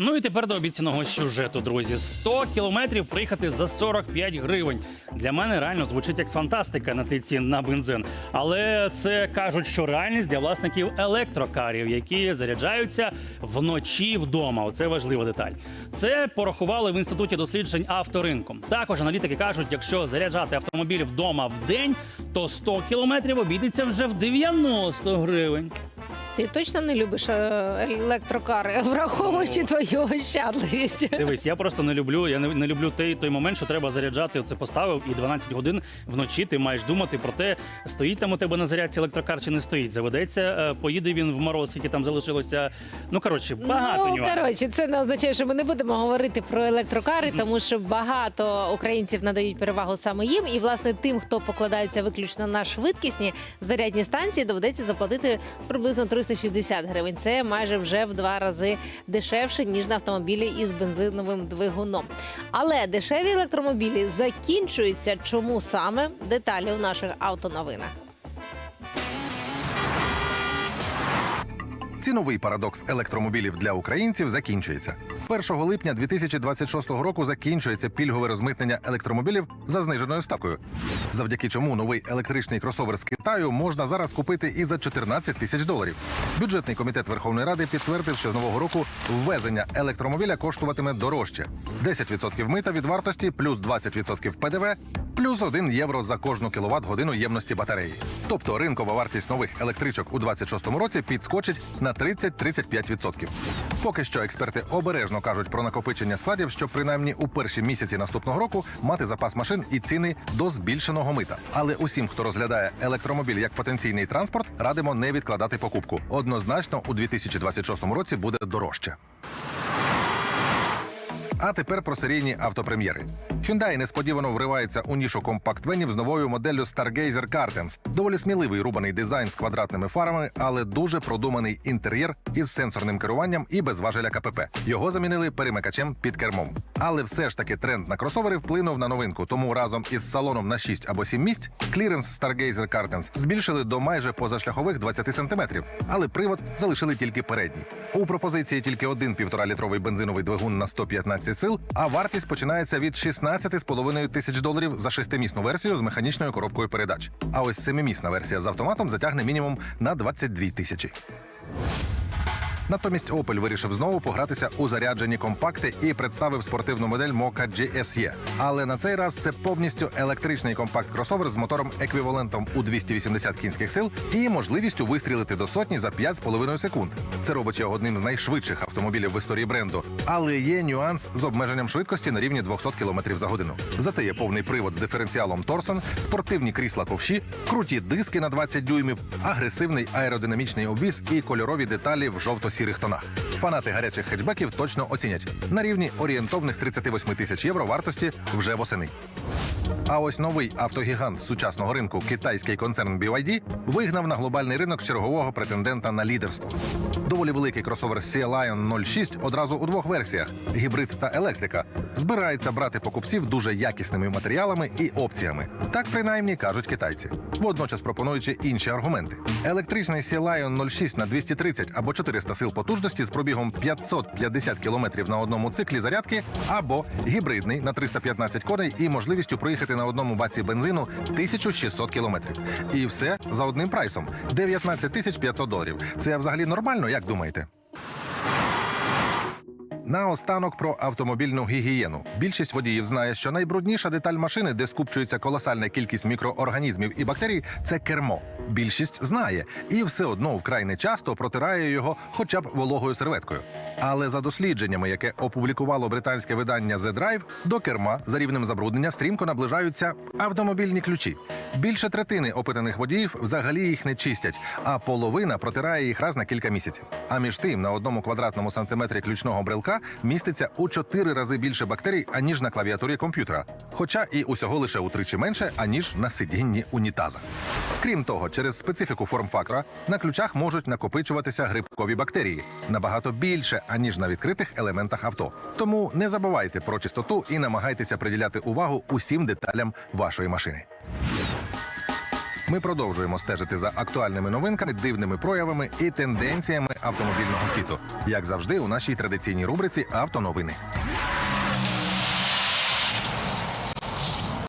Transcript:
Ну і тепер до обіцяного сюжету, друзі. 100 кілометрів приїхати за 45 гривень. Для мене реально звучить як фантастика на тлі цін на бензин. Але це кажуть, що реальність для власників електрокарів, які заряджаються вночі вдома. Оце важлива деталь. Це порахували в інституті досліджень авторинку. Також аналітики кажуть, якщо заряджати автомобіль вдома в день, то 100 кілометрів обійдеться вже в 90 гривень. Ти точно не любиш е, електрокари, враховуючи твою ощадливість. Дивись, я просто не люблю. Я не, не люблю той, той момент, що треба заряджати. Оце поставив, і 12 годин вночі ти маєш думати про те, стоїть там у тебе на зарядці електрокар чи не стоїть. Заведеться, е, поїде він в мороз, який там залишилося. Ну коротше, багато ну, нюансів. коротше, це не означає, що ми не будемо говорити про електрокари, тому що багато українців надають перевагу саме їм. І власне тим, хто покладається виключно на швидкісні зарядні станції, доведеться заплатити приблизно 360 гривень. Це майже вже в два рази дешевше ніж на автомобілі із бензиновим двигуном. Але дешеві електромобілі закінчуються. Чому саме деталі у наших автоновинах? Ціновий парадокс електромобілів для українців закінчується. 1 липня 2026 року закінчується пільгове розмитнення електромобілів за зниженою ставкою, завдяки чому новий електричний кросовер з Китаю можна зараз купити і за 14 тисяч доларів. Бюджетний комітет Верховної Ради підтвердив, що з нового року ввезення електромобіля коштуватиме дорожче: 10% мита від вартості, плюс 20% ПДВ, плюс 1 євро за кожну кіловат годину ємності батареї. Тобто ринкова вартість нових електричок у 26-му році підскочить на 30-35%. Поки що експерти обережно кажуть про накопичення складів, щоб принаймні у перші місяці наступного року мати запас машин і ціни до збільшеного мита. Але усім, хто розглядає електромобіль як потенційний транспорт, радимо не відкладати покупку. Однозначно, у 2026 році буде дорожче. А тепер про серійні автопрем'єри. Hyundai несподівано вривається у нішу компакт-венів з новою моделлю Stargazer Cartens. Доволі сміливий рубаний дизайн з квадратними фарами, але дуже продуманий інтер'єр із сенсорним керуванням і без важеля КПП. Його замінили перемикачем під кермом. Але все ж таки тренд на кросовери вплинув на новинку. Тому разом із салоном на 6 або 7 місць кліренс Stargazer Cartens збільшили до майже позашляхових 20 см, але привод залишили тільки передній. У пропозиції тільки один 1,5-літровий бензиновий двигун на 115 сил, а вартість починається від 16,5 тисяч доларів за шестимісну версію з механічною коробкою передач. А ось семимісна версія з автоматом затягне мінімум на 22 тисячі. Натомість Opel вирішив знову погратися у заряджені компакти і представив спортивну модель Mocha GSE. Але на цей раз це повністю електричний компакт-кросовер з мотором еквівалентом у 280 кінських сил і можливістю вистрілити до сотні за 5,5 секунд. Це робить його одним з найшвидших автомобілів в історії бренду. Але є нюанс з обмеженням швидкості на рівні 200 км за годину. Зате є повний привод з диференціалом Торсон, спортивні крісла ковші, круті диски на 20 дюймів, агресивний аеродинамічний обвіз і кольорові деталі в жовто-сірих тонах. Фанати гарячих хетчбеків точно оцінять на рівні орієнтовних 38 тисяч євро вартості вже восени. А ось новий автогігант сучасного ринку, китайський концерн BYD, вигнав на глобальний ринок чергового претендента на лідерство. Доволі великий кросовер Sea Lion 06 одразу у двох версіях: гібрид та електрика. Збирається брати покупців дуже якісними матеріалами і опціями. Так принаймні кажуть китайці. Водночас пропонуючи інші аргументи. Електричний Sea Lion 06 на 230 або 400 сил потужності з пробігом 550 км на одному циклі зарядки, або гібридний на 315 коней і можливістю проїхати на одному баці бензину 1600 км. І все за одним прайсом 19 тисяч 500 доларів. Це взагалі нормально, як думаєте? Наостанок про автомобільну гігієну. Більшість водіїв знає, що найбрудніша деталь машини, де скупчується колосальна кількість мікроорганізмів і бактерій, це кермо. Більшість знає і все одно вкрай нечасто протирає його хоча б вологою серветкою. Але за дослідженнями, яке опублікувало британське видання The Drive, до керма за рівнем забруднення стрімко наближаються автомобільні ключі. Більше третини опитаних водіїв взагалі їх не чистять, а половина протирає їх раз на кілька місяців. А між тим на одному квадратному сантиметрі ключного брелка міститься у чотири рази більше бактерій, аніж на клавіатурі комп'ютера, хоча і усього лише утричі менше, аніж на сидінні унітаза. Крім того, через специфіку форм-фактора на ключах можуть накопичуватися грибкові бактерії набагато більше, аніж на відкритих елементах авто. Тому не забувайте про чистоту і намагайтеся приділяти увагу усім деталям вашої машини. Ми продовжуємо стежити за актуальними новинками, дивними проявами і тенденціями автомобільного світу, як завжди, у нашій традиційній рубриці Автоновини.